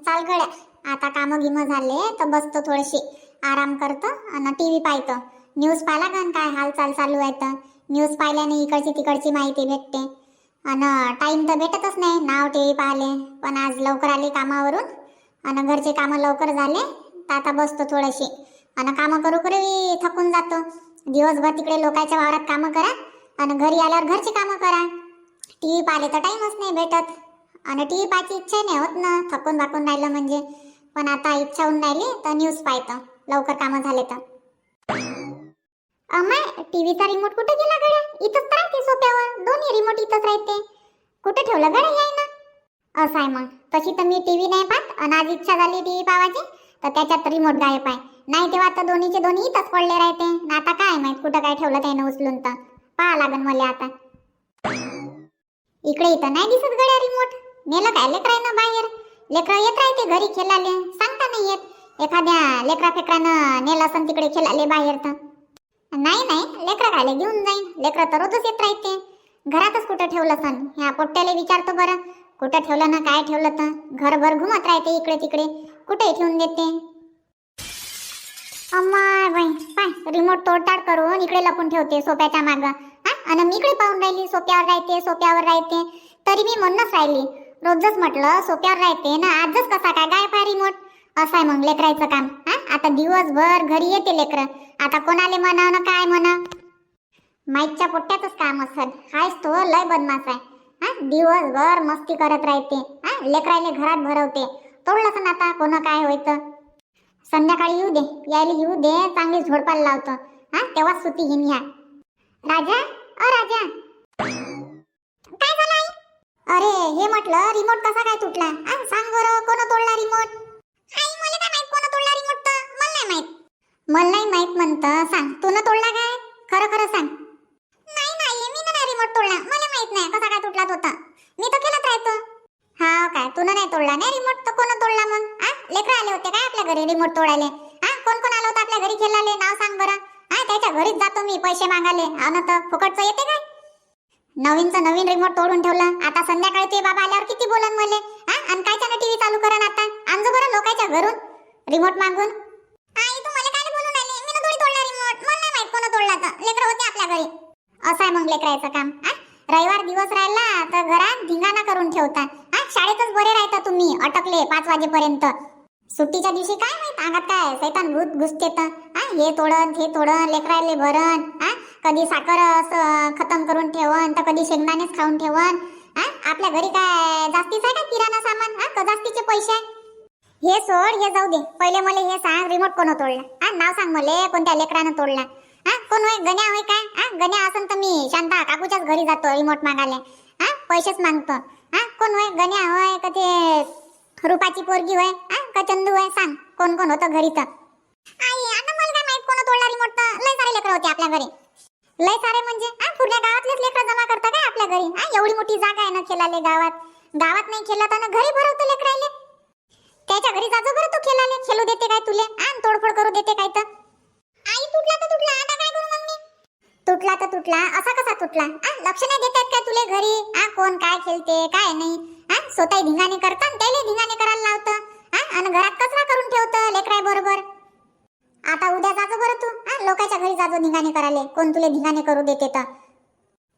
चाल गड्या. आता कामं गिमं झाले तर बसतो थोडीशी. आराम करतो आणि टी व्ही पाहतो. न्यूज पाहिला गण काय हालचाल चालू आहे तर? न्यूज पाहिल्याने इकडची तिकडची माहिती भेटते. आणि टाईम तर भेटतच नाही. नाव टी व्ही पाहिले पण आज लवकर आली कामावरून. आणि घरचे कामं लवकर झाले तर आता बसतो थोडीशी. आणि कामं करू करू थकून जातो. दिवसभर तिकडे लोकांच्या वावरात कामं करा. आणि घरी आल्यावर घरची कामं करा. टी व्ही पाहिले तर टाईमच नाही भेटत. आणि टी व्ही पाहायची इच्छा नाही होत ना. थकून भाकून राहिलं म्हणजे. पण आता इच्छा होऊन राहिली तर न्यूज पाहतं लवकर कामं झाले तर. अमाय टीव्हीचा रिमोट कुठे गेला गड्या? इथंच तर राहते सोप्यावर. दोन्ही रिमोट इथंच राहते. कुठे ठेवलं गड्या याय ना असं आहे मग. तशी तर मी टीव्ही नाही पाहत. आणि आज इच्छा झाली टीव्ही पावाची तर त्याच्यात रिमोट गायब आहे. नाही तेव्हा तर दोन्हीचे दोन्ही इथंच पडले राहते. ना आता काय माहीत कुठं काय ठेवलं त्यानं उचलून तर. पाहा लागन मला आता. इकडे इथं नाही दिसत गड्या रिमोट नेलं काय? लेकरानं बाहेर? लेकरं येत राहते घरी खेळाले सांगता नाही येत. एखाद्या लेकरा फेकरानं नेलं असं तिकडे खेळाले बाहेर तर. नाही नाही. लेकरं खायला घेऊन जाईन. लेकरं तर रोजच येत राहते. घरातच कुठं ठेवलं सन ह्या पोट्ट्याला विचारतो बरं. कुठं ठेवलं ना काय ठेवलं तर? घरभर घुमत राहते इकडे तिकडे. कुठे ठेवून देते. अम्मा बाई पाय. रिमोट तोडताड करून इकडे लपून ठेवते सोप्याच्या मागं. हा? आणि मी इकडे पाहून राहिली. सोप्यावर राहते सोप्यावर राहते. तरी मी म्हणूनच राहिली. रोजच म्हटलं सोप्यावर राहते ना आजच कसा काय गाय आहे रिमोट असं आहे मग लेकरायचं काम हा? आता दिवसभर घरी येते लेकरं. आता कोणाले म्हणाव ना काय म्हणा माईकच्या पोट्ट्यातच काम असत हायच तो लय बदमाश आहे. हा? दिवसभर मस्ती करत राहते. हा? लेकरायले घरात भरवते. तोडलं ना आता कोण काय होईतं संध्याकाळी येऊ दे. यायला येऊ दे चांगली झोडपाला लावतो. हा? तेव्हाच सुती घेऊन या राजा? अ राजा! अरे हे म्हटलं रिमोट कसा काय तुटला? आ सांग बरं कोण तोडला रिमोट आई मला काय माहीत कोण तोडला रिमोट तर. मला नाही माहीत. मला नाही माहीत म्हणतं. सांग तू न तोडला काय? खरं खरं सांग. नाही नाही मी नाही रिमोट तोडला. मला माहीत नाही कसा काय तुटला तो मी तर खेळत राहतो हा काय तू नाही तोडला नाही रिमोट तर कोण तोडला मग? आ लेकर आले होते काय आपल्या घरी रिमोट तोडायले? हा कोण कोण आलं होतं आपल्या घरी खेळाले नाव सांग बरं. हा त्याच्या घरीच जातो मी पैसे मागाले हा ना तर फुकटचं येते काय? नवीनचा नवीन रिमोट तोडून ठेवला. आता संध्याकाळी ते बाबा आल्यावर किती बोलन मले? हा? आणि कायच्यानं टीव्ही चालू करा आता? आणजो बरं लोकांच्या घरून. रिमोट मागून. आई तू मला काय बोलून राहिली? मी थोडी तोडला रिमोट मला नाही माहीत कोण तोडला तर. लेकर होते आपल्या घरी. असं आहे मग लेकरायचं काम. हा? रविवार दिवस राहिला तर घरात धिंगाणा करून ठेवता हा? शाळेतच बरे राहता तुम्ही अटकले पाच वाजेपर्यंत. सुट्टीच्या दिवशी काय माहीत? अंगात काय? सैतान भूत घुसते तर हा? हे तोडन हे तोडन लेकरायले भरण. हा? कधी साखर असं खतम करून ठेवन तर कधी शेंगदाणेच खाऊन ठेवन. हा? आपल्या घरी काय जास्तीच आहे का किराणा सामान? हा? का जास्तीचे पैसे हे सोड हे जाऊ दे. पहिले मला हे सांग रिमोट कोण तोडला? हा? नाव सांग मला कोणत्या लेकरानं तोडला? हा? कोण होय? गण्या होय काय? हा? गण्या असन तर मी शांता काकूच्याच घरी जातो रिमोट मागायला. हा? पैसेच मागतो. हा? कोण होय? गण्या होय? का ते रुपाची पोरगी होय? हा? का चंदू होय? सांग. कोण कोण होतं घरी तर? आई आता मला काय माहीत कोण तोडला रिमोट तर लय सारे लेकर होते आपल्या घरी. लय सारे म्हणजे? हा पूर्ण गावातलेच लेकरं जमा करता काय आपल्या घरी? हा एवढी मोठी जागा आहे ना खेळाले गावात? गावात नाही खेळला ना घरी भरवतो लेकरायले त्याच्या घरी जाजो बरं तू खेळाले खेळू देते काय तुले? आण तोडफोड करू देते काय तर. आई तुटला तर तुटला. आता काय करू मग मी तुटला तर तुटला. असा कसा तुटला? आ लक्ष नाही देतात काय तुले घरी? आ कोण काय खेळते काय नाही? आ स्वतः धिंगाणे करतात त्याला धिंगाणे करायला लावतं. आ आणि घरात कचरा करून ठेवतं लेकराय बरोबर आता उद्या जाजो बरं तू. आ लोकांच्या घरी जाजो धिंगाणे करायला. कोण तुले धिंगाणे करू देते तर?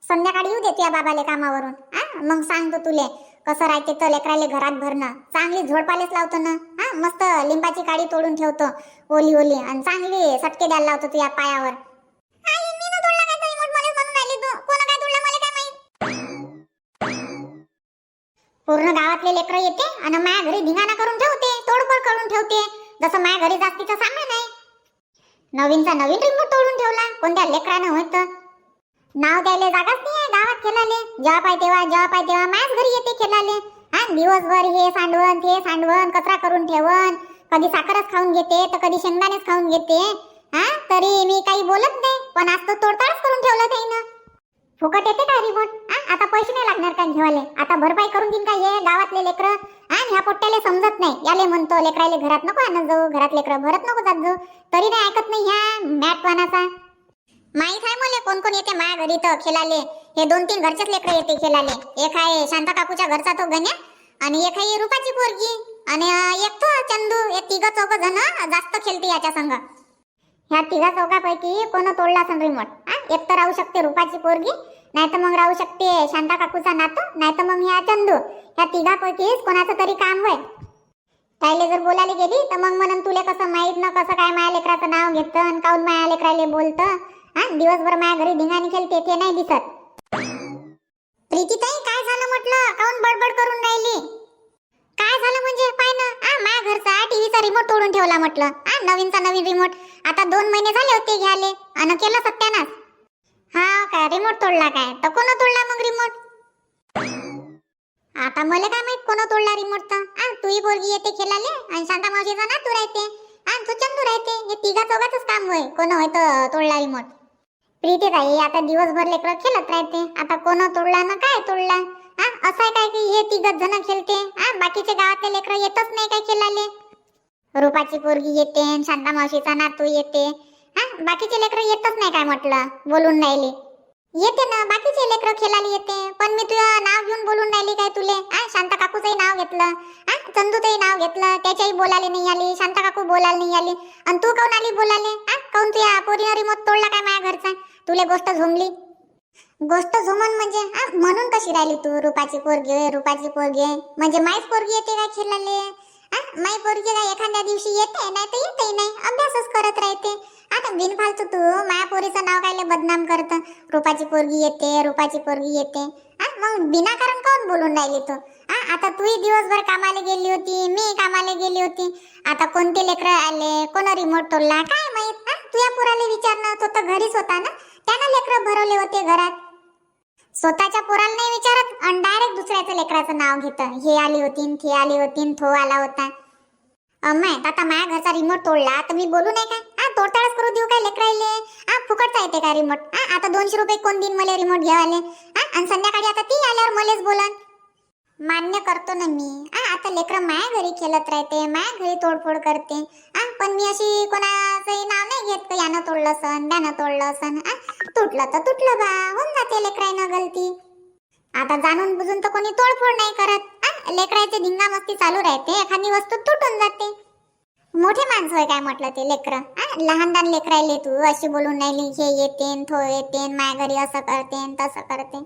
संध्याकाळी येऊ देते या बाबाले कामावरून. हा मग सांगतो तुले कसं राहते तर लेकराले घरात भरणं. चांगली झोडपालेच लावतो ना. हा मस्त लिंबाची काडी तोडून ठेवतो ओली ओली. आणि चांगली सटके द्यायला लावतो तुझ्या पायावर. पूर्ण गावातले लेकर येते आणि माया घरी धिंगाणा करून ठेवते तोडफोड करून ठेवते. जसं माया घरी जास्तीचं सामान आहे नवीनचा नवीन रिमोट तोडून ठेवला कोणत्या लेकरानं होत? नाव द्यायला जागाच नाही आहे गावात खेळाले जेव्हा पाय तेव्हा जेव्हा पाय तेव्हा माझ घरी येते खेळाले हा दिवसभर हे सांडवण ते सांडवण कचरा करून ठेवण. कधी साखरच खाऊन घेते तर कधी शेंगदाणेच खाऊन घेते. हा तरी मी काही बोलत नाही. पण आज तो तोडताडच करून ठेवलं त्याईनं. फुकट येते का रिमोट आता पैसे नाही लागणार का घेवाले? आता भरपाई करून देईन का ये गावातले लेकर? हा ह्या पोट्याले समजत नाही. याले म्हणतो लेकराले घरात नको आणत जाऊ घरात लेकर भरत नको जात जाऊ. तरी नाही ऐकत नाही ह्या मॅटवानाचा माहीत आहे मला कोण कोण येते माया घरी तर खेळाले. हे दोन तीन घरचेच लेकर येते खेळाले. एक आहे शांता काकूच्या घरचा तो गण्या आणि एक आहे रूपाची पोरगी. आणि एक तो चंदू. हे तिघ चौघ जण जास्त खेळते याच्या संग. ह्या तिघा चौघापैकी कोण तोडला असेल रिमोट एक तर राहू शकते रुपाची पोरगी नाही तर मग राहू शकते शांता काकूचा नातू नाही तर मग ह्या चंदू. ह्या तिघापैकीच कोणाचं तरी काम होय. ताईले जर बोलायला गेली तर मग म्हणून तुले कसं माहीत ना कसं काय माया लेकराचं नाव घेतं आणि काऊन माया लेकराले बोलतं? हा दिवसभर माया घरी धिंगाणी खेळते ते नाही दिसत. प्रीतीताई काय झालं म्हटलं? काऊन बडबड करून राहिली? काय झालं म्हणजे? पाय ना. आ माझ्या घरचा टीव्हीचा रिमोट तोडून ठेवला म्हटलं. आ नवीनचा नवीन रिमोट आता दोन महिने झाले होते घ्याले अन केलं सत्यानाश. हा काय रिमोट तोडला काय? तर कोण तोडला मग रिमोट आता मला काय माहीत कोण तोडला रिमोट तर? आ तुही पोरगी येते खेळाले आणि शांता मावशीचा ना तू राहते. आणि तू चंदू राहते. हे तिघा चौघाच काम होय. कोण होय तर तोडला रिमोट प्रीती ताई आता दिवसभर लेकरं खेळत राहते. आता कोण तोडला ना काय तोडला? हा असं काय की हे तिघच जण खेळते? हा बाकीचे गावातले लेकरं येतच नाही काय खेळाले रूपाची पोरगी येते शांता मावशीचा नातू येते. हा बाकीचे लेकरं येतच नाही काय म्हटलं? बोलून राहिले. येते ना बाकीचे लेकरं खेळायला येते. पण मी तुझं नाव घेऊन बोलून राहिली काय तुले? हा शांता काकूचंही नाव घेतलं. हा चंदूचंही नाव घेतलं. त्याच्याही बोलायला नाही आली. शांता काकू बोलायला नाही आली. आणि तू काऊन आली बोलायले? हा काऊन तुझ्या पोरीनं रिमोट तोडला काय माझ्या घरचा? तुले गोष्ट झोमली गोष्ट झुमन म्हणजे? हा म्हणून कशी राहिली तू? रुपाची पोरगी रुपाची पोरगी म्हणजे माईच पोरगी येते काय खेळाले माई पोरगी काय एखाद्या दिवशी येते नाही तर येते नाही. अभ्यासच करत राहते. आता बिनफालतू तू माया पोरीचं नाव कायले बदनाम करत? रुपाची पोरगी येते रुपाची पोरगी येते. आ, मग बिनाकारण काऊन बोलून राहिली तू? हा? आता तूही दिवसभर कामाला गेली होती मी कामाला गेली होती. आता कोणते लेकरं आले कोण रिमोट तोडला? काय माहीत? आ, तुझ्या पुराला विचारणं तो तर घरीच होता ना? त्यानं लेकरं भरवले होते घरात. स्वतःच्या पोराला नाही विचारत आणि डायरेक्ट दुसऱ्याचं लेकराचं नाव घेतं. हे आली होती थे आली होती थो आला होता. अम्मा आता माझ्या घरचा रिमोट तोडला तर मी बोलू नाही काय आ तोडताळच करू देऊ काय लेकरायले आ फुकटचा येते का रिमोट आ आता दोनशे रुपये कोण दिन मला रिमोट घ्यावाले आ आणि संध्याकाळी आता ती आल्यावर मलेच बोलन. मान्य करतो ना मी. आ आता लेकरं माया घरी खेळत राहते माया घरी तोडफोड करते. आ पण मी अशी कोणाचंही नाव नाही घेत का यानं तोडलं सन त्यानं तोडलं सन आ तुटलं तर तुटलं बा. होऊन जाते लेकरायनं गलती. आता जाणून बुजून तर कोणी तोडफोड नाही करत. लेकरायचे धिंगा मस्ती चालू राहते. एखादी वस्तू तुटून जाते. मोठे माणसं होय काय म्हटलं ते लेकरं? आ लहान लहान लेकरायले तू. अशी बोलून राहिली हे येते थो येते माया घरी असं करते तसं करते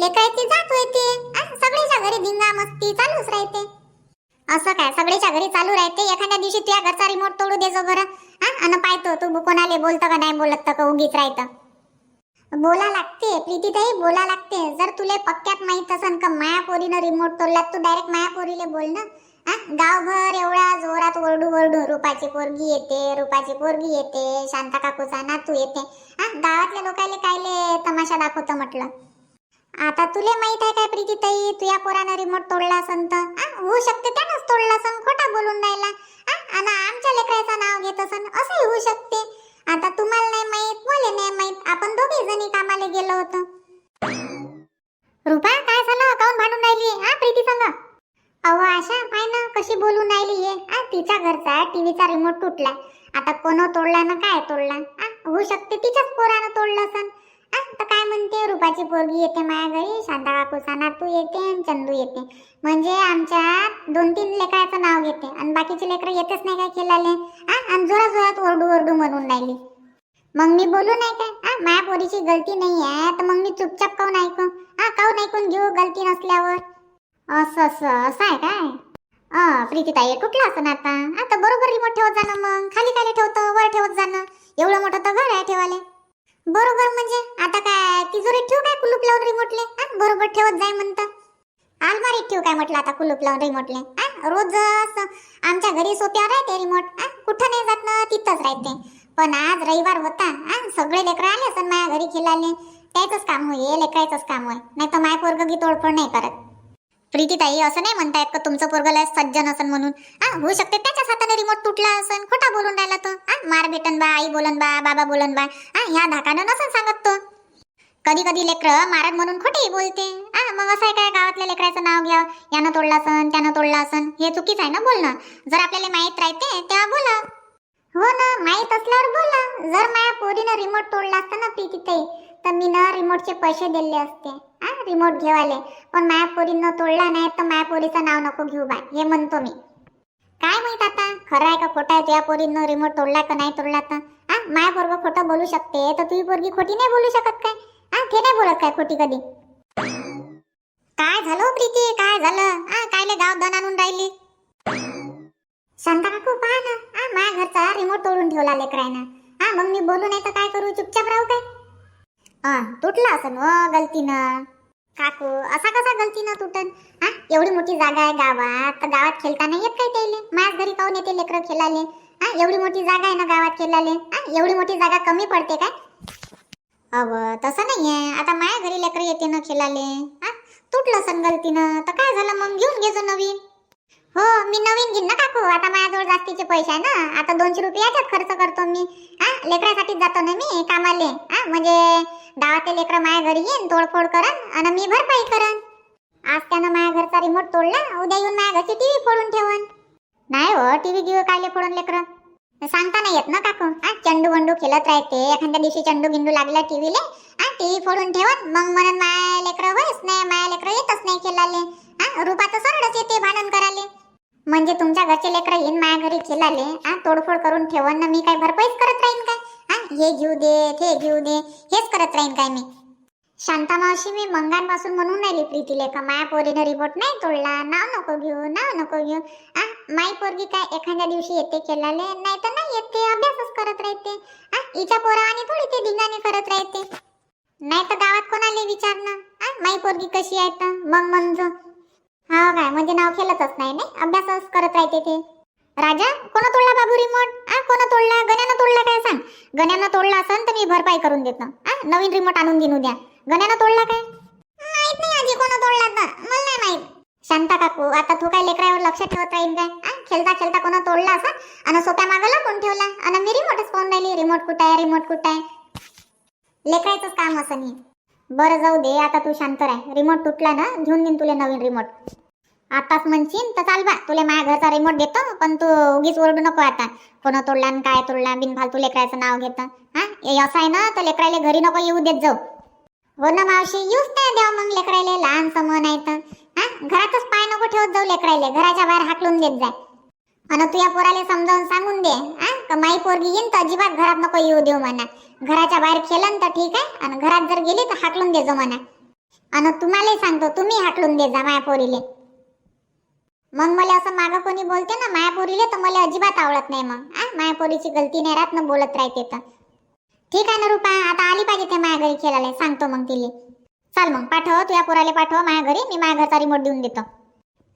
लेकरायची जात होते. आ सगळ्याच्या घरी धिंगा मस्ती चालूच राहते. असं काय? सगळ्याच्या घरी चालू राहते. एखाद्या दिवशी तुझ्या घरचा रिमोट तोडू दे जो बरं. हा आणि पाहतो तू कोणाला बोलतं का नाही बोलत तर का उगीच राहतं. बोला लागते प्रीतीताई बोला लागते. जर तुले पक्क्यात माहीत असन का माया पोरीनं रिमोट तोडला तू डायरेक्ट माया पोरीले बोल ना. हा? गावभर एवढ्या जोरात ओरडू ओरडू रुपाची पोरगी येते रुपाची पोरगी येते शांता काकूचा नातू येते. हा? गावातल्या लोकांले कायले तमाशा दाखवतं म्हटलं? आता तुले माहीत आहे काय प्रीतीताई तुया पोरानं रिमोट तोडला असन तर? होऊ शकते त्यानंच तोडला असन खोटा बोलून राहिला. आणि आमच्या लेकराचं नाव घेत असन असंही होऊ शकते. आता तुम्हाला नाही माहीत मला नाही माहीत. आपण दोघे जणी कामाला गेलो होतो. रुपा काय झालं? काऊन भांडून राहिली? हा प्रीती संग? अहो आशा पाय ना? कशी बोलून राहिली हे? आ तिच्या घरचा टीव्हीचा रिमोट तुटला आता कोण तोडला ना काय तोडला आ होऊ शकते तिच्याच पोरानं तोडलं असन. तर काय म्हणते रुपाची पोरगी येते माझ्या घरी शांता काकूचा नातू येते आणि चंदू येते. म्हणजे आमच्या दोन तीन लेकराचं नाव घेते आणि बाकीचे लेकरं येतच नाही काय खेळाले आ आणि जोरात जोरात ओरडू ओरडू म्हणून राहिली. मग मी बोलू नाही काय? हा माया पोरीची गलती नाही आहे तर मग मी चुपचाप काऊन ऐकू? हा काऊन ऐकून घेऊ गलती नसल्यावर? असं असं असं आहे काय? अ प्रीतीताई कुठला असं ना आता आता बरोबर रिमोट ठेवत जाणं मग. खाली खाली ठेवतो वर ठेवत जाणं. एवढं मोठं तर घर आहे ठेवाले बरोबर म्हणजे? आता काय तिजोरीत ठेवू काय कुलूप लावून रिमोटले हा बरोबर ठेवत जाय म्हणतं. अलमारीत ठेवू काय म्हटलं आता कुलूप लावून रिमोटले हा रोज आमच्या घरी सोप्यावर ते रिमोट हा कुठं नाही जात ना तिथंच राहते. पण आज रविवार होता. हा सगळे लेकरं आले असं माझ्या घरी खेळाले त्याचंच काम होय लेकरायचंच काम होय. नाही तर माय पोरग की तोडफोड नाही करत. प्रीतीताई असं नाही म्हणतायत का तुमचं पोरगं सज्जन असन म्हणून? हा होऊ शकते त्याच्याच हाताने रिमोट तुटला असन. खोटा बोलून राहिला तो. हा मार भेटन बा आई बोलन बा बाबा बोलन बा. हा ह्या धाकानं नसन सांगत तो. कधी कधी लेकरं मारत म्हणून खोटेही बोलते. हा मग असं आहे काय गावातल्या लेकराचं नाव घ्या यानं तोडला असन त्यानं तोडला असन. हे चुकीचं आहे ना बोलणं? जर आपल्याला माहीत राहते तेव्हा बोला. हो ना माहीत असल्यावर बोला. जर माझ्या पोरीनं रिमोट तोडला असता ना प्रीतीताई तर मी ना रिमोटचे पैसे दिले असते. हा रिमोट घेवाले. पण माया पोरीनं तोडला नाही तर माया पोरीचं नाव नको घेऊ बाय हे म्हणतो मी. काय माहिती आता? खरं आहे का खोटं आहे? तुझ्या पोरीनं रिमोट तोडला का नाही तोडला तर? हा माया पोरग खोटं बोलू शकते तर तुझी पोरगी खोटी नाही बोलू शकत काय? हा ते नाही बोलत काय खोटी कधी? काय झालं हो प्रीती? काय झालं? हा कायले गाव दण आणून राहिली? शांता काकू पहा ना? हा माझ्या घरचा रिमोट तोडून ठेवला लेकरायनं. हा मग मी बोलू नाही तर काय करू? चुपचाप राहू काय? हा तुटला असं हो गलतीनं. काकू असा कसा गलतीनं तुटन? हा एवढी मोठी जागा आहे गावात तर गावात खेळता नाही येत काय त्याले? माझ्या घरी काऊन येते लेकरं खेळाले. हा एवढी मोठी जागा आहे ना गावात खेळाले? हा एवढी मोठी जागा कमी पडते काय? अव तसं नाहीये. आता माझ्या घरी लेकरं येते ना खेळाले. हा तुटलं सन गलतीनं. तर काय झालं मग? घेऊन घेजो नवीन. हो मी नवीन घेईन ना काकू. आता माझ्याजवळ जास्तीचे पैसे आहे ना. आता दोनशे रुपये याच्यात खर्च करतो मी. हा लेकरासाठीच जातो ना मी कामाले. हा म्हणजे गावातले लेकरं माझ्या घरी येईन तोडफोड करन आणि मी भरपाई करन आज त्यानं माझ्या घरचा रिमोट तोडला उद्या येऊन माझ्या घरची टीव्ही फोडून ठेवन. नाही हो टीव्ही गिव्ही कायले फोडून लेकरं? सांगता नाही येत ना काकू. हा चंडू बंडू खेळत राहते. एखाद्या दिवशी चंडू गिंडू लागला टीव्हीले हा टीव्ही फोडून ठेवन. मग म्हणून माया लेकरं होईच नाही माया लेकरं येतच नाही खेळाले हा रुपाचं सरळच येते भांडण करायला. म्हणजे तुमच्या घरचे लेकरं येईन माझ्या घरी खेळाले हा तोडफोड करून ठेवन ना मी काय भरपाईच करत राहीन काय? हा हे घेऊ दे ते घेऊ दे हेच करत राहीन काय मी? शांता मावशी मी मंगांपासून म्हणून राहिली प्रीतीले का माया पोरीनं रिपोर्ट नाही तोडला नाव नको घेऊ नाव नको घेऊ. आ माई पोरगी काय एखाद्या दिवशी येते केलाले नाही तर नाही येते अभ्यासच करत राहते. आ हिच्या पोरा आणि थोडी ते धिंगाणे करत राहते. नाही तर गावात कोणाला विचारणं? आ माई पोरगी कशी आहे तर? मग म्हणजे. हा काय म्हणजे नाव खेळतच नाही नाही? अभ्यासच करत राहते ते. राजा कोण तोडला बाबू रिमोट आ कोण तोडला? गण्यानं तोडला काय सांग? गण्यानं तोडला असन तर मी भरपाई करून देतो. आ नवीन रिमोट आणून देऊ द्या. गण्यानं तोडला काय? माहीत नाही आजी कोण तोडला तर. मला नाही माहीत. शांता काकू आता तू काय लेकरावर लक्ष ठेवत राहील काय? आ? खेळता खेळता कोण तोडला असा आणि सोप्या मागला कोण ठेवला. आणि मी रिमोटच पाहून राहिली. रिमोट कुठं आहे? रिमोट कुठं आहे? लेकरायचंच काम असं नाही बरं जाऊ दे आता तू शांत राह. रिमोट तुटला ना घेऊन देईन तुला नवीन रिमोट आताच म्हणशील तर चाल बा तुला माझ्या घरचा रिमोट देतो पण तू उगीच ओरडू नको आता. कोण तोडला आणि काय तोडला बिनफालतू लेकराचं नाव घेतं. हा? असं आहे ना तर लेकरायला घरी नको येऊ देत जाऊ. हो ना मावशी येऊच नाही द्या मग लेकरायले लहान समन आहे तर. हा? घरातच पाय नको ठेवत जाऊ लेकरायले घराच्या बाहेर हाकलून देत जाय. आणि तुझ्या पोराले समजावून सांगून दे हा? का माई पोरगी येईन तर अजिबात घरात नको येऊ देऊ म्हणा. घराच्या बाहेर खेळन तर ठीक आहे आणि घरात जर गेली तर हाकलून दे जो म्हणा. अन तुम्हालाही सांगतो तुम्ही हाकलून दे जा माया पोरीले. मग मला असं मागं कोणी बोलते ना मायापुरीले तर मला अजिबात आवडत नाही मग. आ मायापुरीची गलती नाही राहत ना बोलत राहते तर. ठीक आहे ना रुपा आता आली पाहिजे ते माया घरी खेळायला. सांगतो मग तिले. चाल मग पाठव तुझ्या पोराला पाठव माया घरी मी माया घरचा रिमोट देऊन देतो.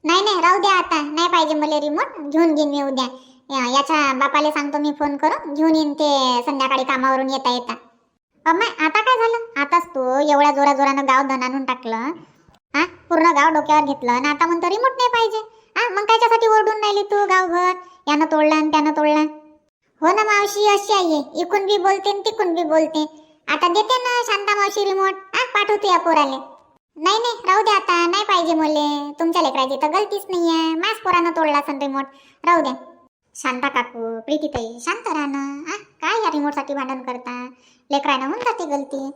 नाही नाही राहू द्या आता. नाही पाहिजे मला रिमोट घेऊन घेईन मी उद्या. या- याच्या बापाला सांगतो मी फोन करून घेऊन येईन ते संध्याकाळी कामावरून येता येता. अम्मा आता काय झालं? आताच तू एवढ्या जोरा जोरानं गाव धनानून टाकलं हा? पूर्ण गाव डोक्यावर घेतलं आणि आता म्हणतो रिमोट नाही पाहिजे. गावभर. यानं तोडला आणि त्यानं तोडला. हो ना मावशी अशी आहे. इकून बी बोलते आणि तिकून बी बोलते. आता देते ना शांता मावशी रिमोट. हा पाठवते या पोराले. नाही नाही राहू द्या आता. नाही पाहिजे मुले. तुमच्या लेकराची तर गलतीच नाहीये माझ पोरानं तोडला असन रिमोट राहू द्या शांता काकू प्रीतीताई शांत राहणं. हा काय या रिमोटसाठी भांडण करता? लेकरानं होऊन जाते गलती.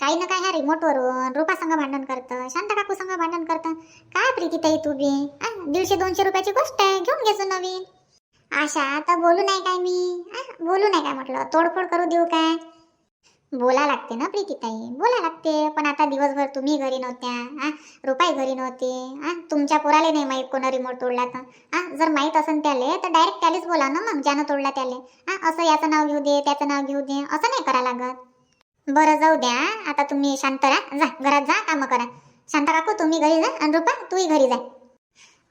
काही ना काय ह्या रिमोटवरून रुपा संघ भांडण करतं शांत काकू संग भांडण करतं. काय प्रीतीताई तू बी? आ, दीडशे दोनशे रुपयाची गोष्ट आहे घेऊन घ्यायचो नवीन आशा आता बोलू नाही काय मी? आ, बोलू नाही काय म्हटलं? तोडफोड करू देऊ काय? बोला लागते ना प्रीतीताई बोला लागते. पण आता दिवसभर तुम्ही घरी नव्हत्या. आ रुपाई घरी नव्हती. आ तुमच्या पोराले नाही माहीत कोणा रिमोट तोडला तर. आ जर माहीत असेल त्याले तर डायरेक्ट त्यालेच बोला ना मग ज्यानं तोडला त्याले. आ असं याचं नाव घेऊ दे त्याचं नाव घेऊ दे असं नाही करा लागत. बरं जाऊ द्या आता तुम्ही शांत राहा. जा घरात जा कामं करा. शांत काकू तुम्ही घरी जा. आणि रुपा तूही घरी जा.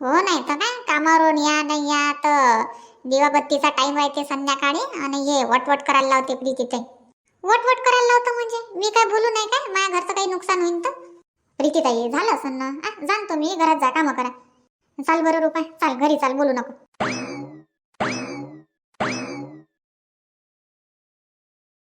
हो नाही तर काय? कामावरून या नाही या तर दिवाबत्तीचा टाईम व्हायचे संध्याकाळी. आणि हे वटवट करायला लावते प्रीतीताई वटवट करायला लावतं म्हणजे? मी काय बोलू नाही काय? माझ्या घरचं काही नुकसान होईल तर? प्रीतीताई झालं असं ना? आ, जाण तुम्ही. घरात जा कामं करा. चाल बरं रुपा. चाल घरी चाल बोलू नको.